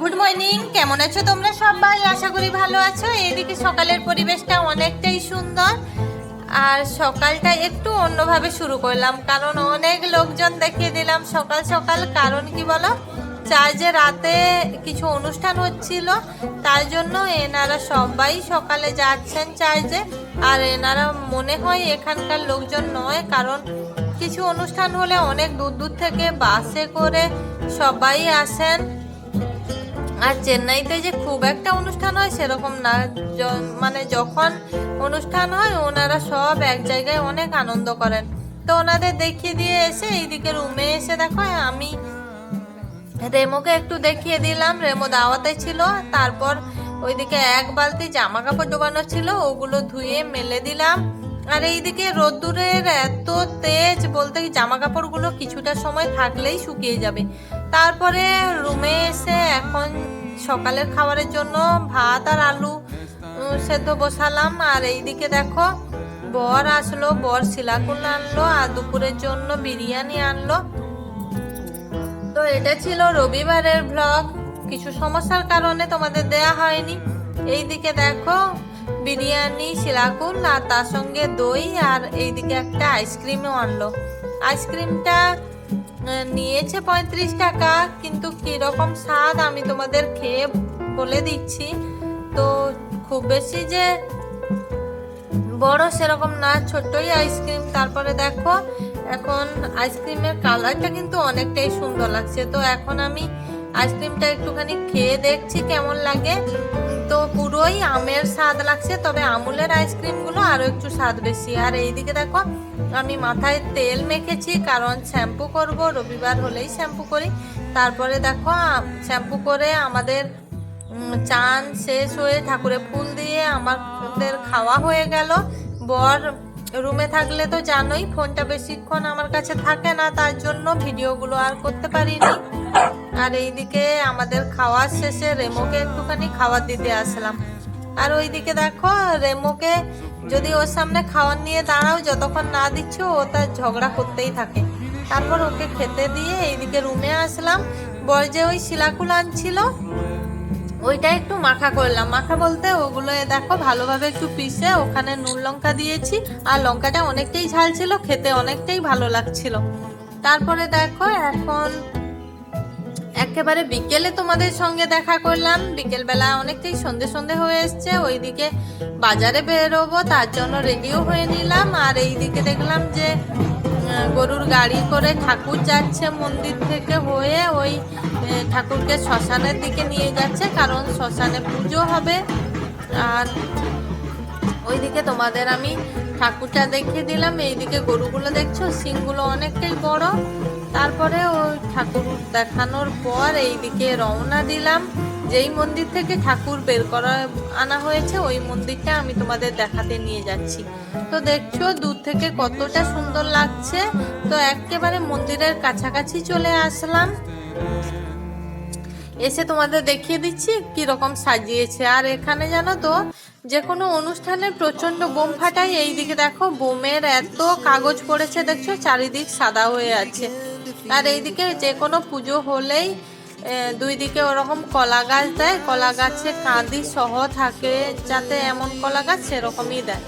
Good morning কেমন আছো তোমরা সবাই? আশা করি ভালো আছো। এদিকে সকালের পরিবেশটা অনেকটাই সুন্দর। আর সকালটা একটু অন্যভাবে শুরু করলাম, কারণ অনেক লোকজন দেখিয়ে দিলাম সকাল সকাল। কারণ কি বলো? চার্জে রাতে কিছু অনুষ্ঠান হচ্ছিল, তার জন্য এনারা সবাই সকালে যাচ্ছেন চার্জে আর এনারা মনে হয় এখানকার লোকজন নয়, কারণ কিছু অনুষ্ঠান হলে অনেক দূর দূর থেকে বাসে করে সবাই আসেন। আর চেন্নাইতে যে খুব একটা অনুষ্ঠান হয় সেরকম না। মানে যখন অনুষ্ঠান হয়, ওনারা সব এক জায়গায় অনেক আনন্দ করেন। তো ওনাদের দেখিয়ে দিয়ে এসে এইদিকে রুমে এসে দেখো, আমি রেমোকে একটু দেখিয়ে দিলাম। রেমো দাওয়াতে ছিল, তারপর ওইদিকে এক বালতি জামা কাপড় ডোবানো ছিল, ওগুলো ধুয়ে মেলে দিলাম। আর এইদিকে রোদ্দুরের এত তেজ, বলতে জামা কাপড়গুলো কিছুটা সময় থাকলেই শুকিয়ে যাবে। তারপরে রুমে এসে এখন সকালের খাবারের জন্য ভাত আর আলু সেদ্ধ বসালাম। আর এইদিকে দেখো, বর আসলো, বর শিলাকুল আনলো, আর দুপুরের জন্য বিরিয়ানি আনলো। তো এটা ছিল রবিবারের ব্লগ কিছু সমস্যার কারণে তোমাদের দেয়া হয়নি। এইদিকে দেখো বিরিয়ানি, শিলাকুল আর তার সঙ্গে দই আর এইদিকে একটা আইসক্রিমও আনলো। আইসক্রিমটা নিয়েছে পঁয়ত্রিশ টাকা, কিন্তু কীরকম স্বাদ আমি তোমাদের খেয়ে বলে দিচ্ছি। তো খুব বেশি যে বড় সেরকম না ছোট্টই আইসক্রিম। তারপরে দেখো, এখন আইসক্রিমের কালারটা কিন্তু অনেকটাই সুন্দর লাগছে। তো এখন আমি আইসক্রিমটা একটুখানি খেয়ে দেখছি কেমন লাগে। তো পুরোই আমের স্বাদ লাগছে, তবে আমুলের আইসক্রিমগুলো আরও একটু স্বাদ বেশি। আর এইদিকে দেখো, আমি মাথায় তেল মেখেছি, কারণ শ্যাম্পু করব, রবিবার হলেই শ্যাম্পু করি। তারপরে দেখো শ্যাম্পু করে আমাদের চান শেষ হয়ে ঠাকুরে ফুল দিয়ে আমাদের খাওয়া হয়ে গেল। বর রুমে থাকলে তো জানোই, ফোনটা বেশিক্ষণ আমার কাছে থাকে না, তার জন্য ভিডিওগুলো আর করতে পারিনি। আর এইদিকে আমাদের খাওয়ার শেষে রেমোকে একটুখানি খাবার দিতে আসলাম। আর ওইদিকে দেখো, রেমোকে যদি ওর সামনে খাওয়ার নিয়ে দাঁড়াও, যতক্ষণ না দিচ্ছ, ও তার ঝগড়া করতেই থাকে। তারপর ওকে খেতে দিয়ে এইদিকে রুমে আসলাম। বর যে ওই শিলাকুল আনছিল, ওইটা একটু মাখা করলাম। মাখা বলতে ওগুলো দেখো, ভালোভাবে একটু পিষে ওখানে নুন লঙ্কা দিয়েছি। আর লঙ্কাটা অনেকটাই ঝাল ছিল, খেতে অনেকটাই ভালো লাগছিল। তারপরে দেখো, এখন একেবারে বিকেলে তোমাদের সঙ্গে দেখা করলাম। বিকেলবেলা অনেকটাই সন্ধে সন্ধে হয়ে এসছে, ওইদিকে বাজারে বেরোবো, তার জন্য রেডিও হয়ে নিলাম। আর এইদিকে দেখলাম যে গরুর গাড়ি করে ঠাকুর যাচ্ছে মন্দির থেকে হয়ে, ওই ঠাকুরকে শ্মশানের দিকে নিয়ে যাচ্ছে, কারণ শ্মশানে পুজো হবে। আর ওইদিকে তোমাদের আমি ঠাকুরটা দেখিয়ে দিলাম। এইদিকে গরুগুলো দেখছ সিংগুলো অনেকটাই বড়। তারপরে ওই ঠাকুর দেখানোর পর এইদিকে রওনা দিলাম। যেই মন্দির থেকে ঠাকুর বের করা, আনা হয়েছে, ওই মন্দিরটা আমি তোমাদের দেখাতে নিয়ে যাচ্ছি। তো দেখছ, দূর থেকে কতটা সুন্দর লাগছে। তো একেবারে মন্দিরের কাছাকাছি চলে আসলাম। এসে তোমাদের দেখিয়ে দিচ্ছি রকম সাজিয়েছে। আর এখানে জানো তো যে কোনো অনুষ্ঠানে প্রচণ্ড বোম ফাটাই এইদিকে দেখো, বোমের এত কাগজ পড়েছে, দেখছ? চারিদিক সাদা হয়ে আছে। আর এইদিকে যে কোনো পুজো হলেই দুই দিকে ওরকম কলা গাছ দেয়। কলা গাছে কাঁদি সহ থাকে, যাতে এমন কলা গাছ সেরকমই দেয়।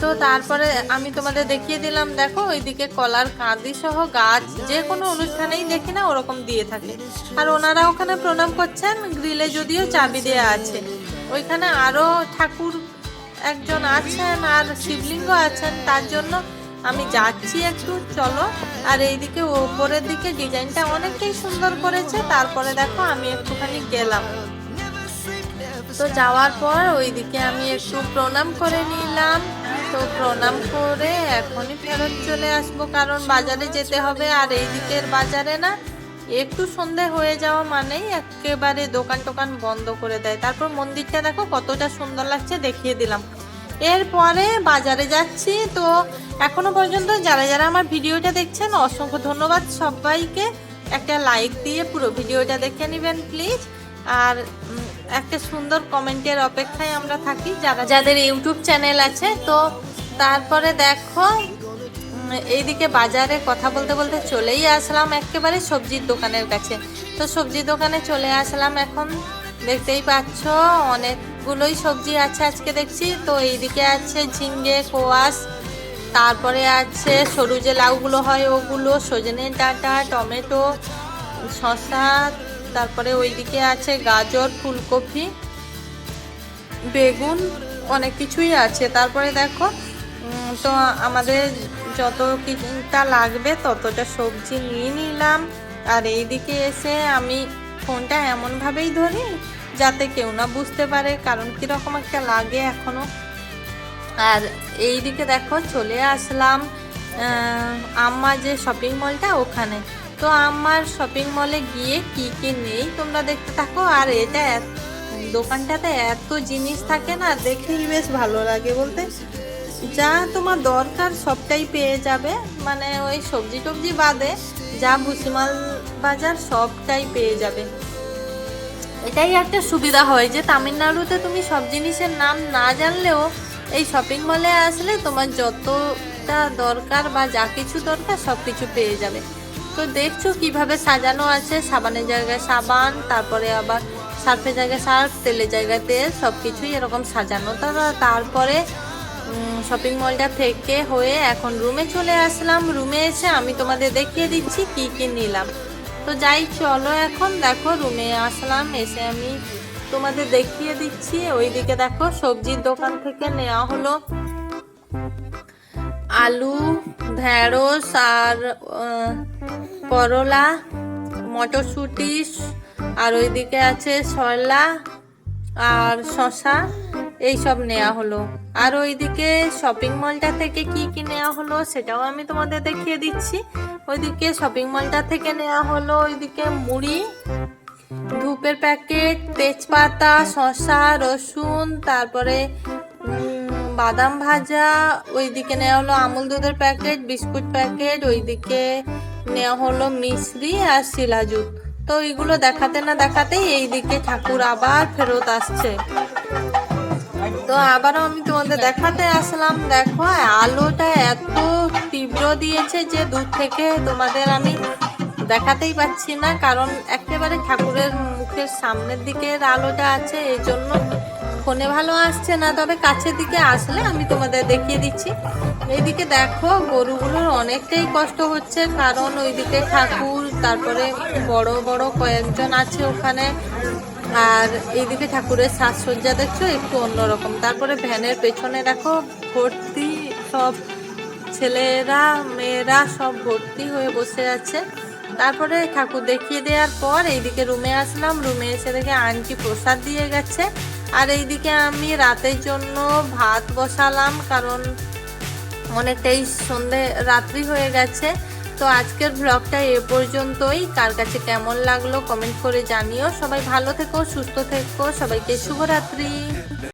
তো তারপরে আমি তোমাদের দেখিয়ে দিলাম, দেখো, ওইদিকে কলার কাঁদি সহ গাছ যে কোনো অনুষ্ঠানেই দেখি না, ওরকম দিয়ে থাকে। আর ওনারা ওখানে প্রণাম করছেন, গ্রিলে যদিও চাবি দেওয়া আছে। ওইখানে আরও ঠাকুর একজন আছেন আর শিবলিঙ্গ আছেন, তার জন্য আমি যাচ্ছি একটু, চলো। আর এইদিকে ওপরের দিকে ডিজাইনটা অনেকটাই সুন্দর করেছে। তারপরে দেখো আমি একটুখানি গেলাম। তো যাওয়ার পর ওইদিকে আমি একটু প্রণাম করে নিলাম। তো প্রণাম করে এখনই ফেরত চলে আসব, কারণ বাজারে যেতে হবে। আর এই দিকের বাজারে না একটু সন্ধে হয়ে যাওয়া মানেই একেবারে দোকান টোকান বন্ধ করে দেয়। তারপর মন্দিরটা দেখো কতটা সুন্দর লাগছে, দেখিয়ে দিলাম। এরপরে বাজারে যাচ্ছি। তো এখনও পর্যন্ত যারা যারা আমার ভিডিওটা দেখছেন, অসংখ্য ধন্যবাদ সবাইকে। একটা লাইক দিয়ে পুরো ভিডিওটা দেখে নেবেন প্লিজ আর একটা সুন্দর কমেন্টের অপেক্ষায় আমরা থাকি। যারা যাদের ইউটিউব চ্যানেল আছে, তো তারপরে দেখো এইদিকে বাজারে কথা বলতে বলতে চলেই আসলাম একেবারে সবজির দোকানের কাছে। তো তো সবজি দোকানে চলে আসলাম এখন। দেখতেই পাচ্ছ, অনেকগুলোই সবজি আছে আজকে দেখছি। তো এইদিকে আছে ঝিঙ্গে, কোয়াশ তারপরে আছে সরু যে লাউগুলো হয় ওগুলো, সজনে ডাঁটা, টমেটো, শসা, তারপরে ওইদিকে আছে গাজর, ফুলকপি, বেগুন, অনেক কিছুই আছে। তারপরে দেখো তো আমাদের যত কিছুটা লাগবে ততটা সবজি নিয়ে নিলাম। আর এইদিকে এসে আমি ফোনটা এমনভাবেই ধরি যাতে কেউ না বুঝতে পারে কারণ কীরকম একটা লাগে এখনও। আর এই দিকে দেখো চলে আসলাম আম্মা যে শপিং মলটা ওখানে। তো আমার শপিং মলে গিয়ে কি কি নেই তোমরা দেখতে থাকো, আর এটা দোকানটাতে এত জিনিস থাকে না, দেখেই বেশ ভালো লাগে বলতে। যা তোমার দরকার সবটাই পেয়ে যাবে মানে ওই সবজি টবজি বাদে যা ভুসিমাল বাজার সবটাই পেয়ে যাবে। এটাই একটা সুবিধা হয় যে তামিলনাড়ুতে তুমি সব জিনিসের নাম না জানলেও এই শপিং মলে আসলে তোমার যতটা দরকার বা যা কিছু দরকার সব কিছু পেয়ে যাবে। তো দেখছ কীভাবে সাজানো আছে, সাবানের জায়গায় সাবান, তারপরে আবার সার্ফের জায়গায় সার্ফ, তেলের জায়গায় তেল সব কিছুই এরকম সাজানো। তারপরে শপিং মলটা থেকে হয়ে এখন রুমে চলে আসলাম। রুমে এসে আমি তোমাদের দেখিয়ে দিচ্ছি কি কি নিলাম। তো যাই, চলো এখন দেখো রুমে আসলাম, এসে আমি তোমাদের দেখিয়ে দিচ্ছি। ওইদিকে দেখো সবজির দোকান থেকে নেওয়া হলো আলু ঢেঁড়স আর করলা, মটরশুঁটি আর ওইদিকে আছে সরলা আর শশা এইসব নেওয়া হলো। আর ওইদিকে শপিং মলটা থেকে কি কি নেওয়া হলো সেটাও আমি তোমাদের দেখিয়ে দিচ্ছি। ওইদিকে শপিং মলটা থেকে নেওয়া হলো ওইদিকে মুড়ি ধূপের প্যাকেট, তেজপাতা, শসা, রসুন, তারপরে বাদাম ভাজা, ওইদিকে নেওয়া হলো আমুল দুধের প্যাকেট, বিস্কুট প্যাকেট, ওইদিকে নেওয়া হলো মিশ্রি আর শিলাজুত তো এইগুলো দেখাতে না দেখাতেই এইদিকে ঠাকুর আবার ফেরত আসছে। তো আবারও আমি তোমাদের দেখাতে আসলাম। দেখো, আলোটা এত তীব্র দিয়েছে যে দূর থেকে তোমাদের আমি দেখাতেই পাচ্ছি না, কারণ একেবারে ঠাকুরের মুখের সামনের দিকের আলোটা আছে, এই জন্য ফোনে ভালো আসছে না। তবে কাছের দিকে আসলে আমি তোমাদের দেখিয়ে দিচ্ছি। এইদিকে দেখো, গরুগুলোর অনেকটাই কষ্ট হচ্ছে, কারণ ওইদিকে ঠাকুর, তারপরে বড় বড় কয়েকজন আছে ওখানে। আর এইদিকে ঠাকুরের সাজসজ্জা দেখছ, একটু অন্যরকম। তারপরে ভ্যানের পেছনে দেখো, ভর্তি সব ছেলেরা, মেয়েরা সব ভর্তি হয়ে বসে আছে। তারপরে ঠাকুর দেখিয়ে দেওয়ার পর এইদিকে রুমে আসলাম। রুমে এসে দেখে আন্টি প্রসাদ দিয়ে গেছে। আর এইদিকে আমি রাতের জন্য ভাত বসালাম কারণ অনেকটাই সন্ধে রাত্রি হয়ে গেছে। তো আজকের ব্লগটা এ পর্যন্তই। কার কাছে কেমন লাগল কমেন্ট করে জানিও। সবাই ভালো থেকো, সুস্থ থেকো। সবাইকে শুভরাত্রি।